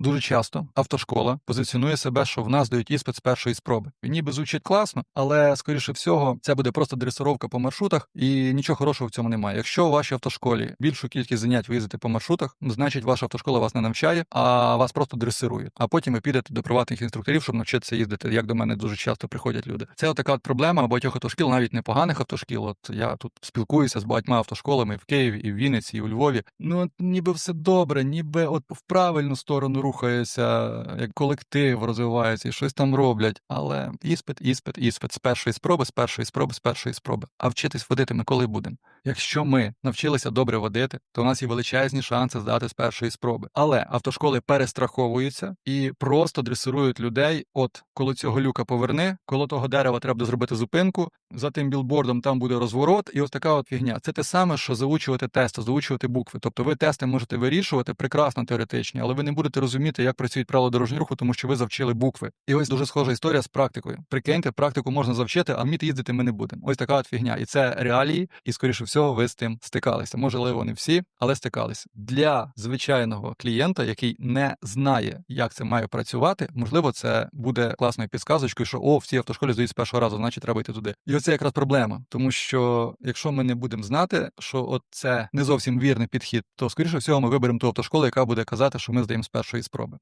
Дуже часто автошкола позиціонує себе, що в нас дають іспит з першої спроби. Він ніби звучить класно, але скоріше всього це буде просто дресировка по маршрутах, і нічого хорошого в цьому немає. Якщо у вашій автошколі більшу кількість занять ви їздите по маршрутах, значить ваша автошкола вас не навчає, а вас просто дресирують. А потім ви підете до приватних інструкторів, щоб навчитися їздити. Як до мене дуже часто приходять люди. Це така от проблема багатьох автошкіл, навіть непоганих автошкіл. От я тут спілкуюся з багатьма автошколами в Києві, і в Вінниці, і у Львові. Ну от ніби все добре, ніби от в правильну сторону рухається, як колектив розвивається і щось там роблять. Але іспит, іспит, іспит з першої спроби, з першої спроби, з першої спроби. А вчитись водити ми коли будемо? Якщо ми навчилися добре водити, то у нас є величезні шанси здати з першої спроби. Але автошколи перестраховуються і просто дресирують людей. От коло цього люка поверни, коло того дерева треба зробити зупинку. За тим білбордом там буде розворот, і ось така от фігня. Це те саме, що заучувати тести, заучувати букви. Тобто ви тести можете вирішувати прекрасно теоретичні, але ви не будете розуміти, як працюють правила дорожнього руху, тому що ви завчили букви. І ось дуже схожа історія з практикою. Прикиньте, практику можна завчити, а вміти їздити ми не будемо. Ось така от фігня. І це реалії, і скоріше всього, ви з тим стикалися. Можливо, не всі, але стикалися. Для звичайного клієнта, який не знає, як це має працювати, можливо, це буде класною підсказочкою, що о, в цій автошколі здають з першого разу, значить треба йти туди. І оце якраз проблема, тому що якщо ми не будемо знати, що от це не зовсім вірний підхід, то скоріше всього ми виберемо ту автошколу, яка буде казати, що ми здаємо з першої спроби.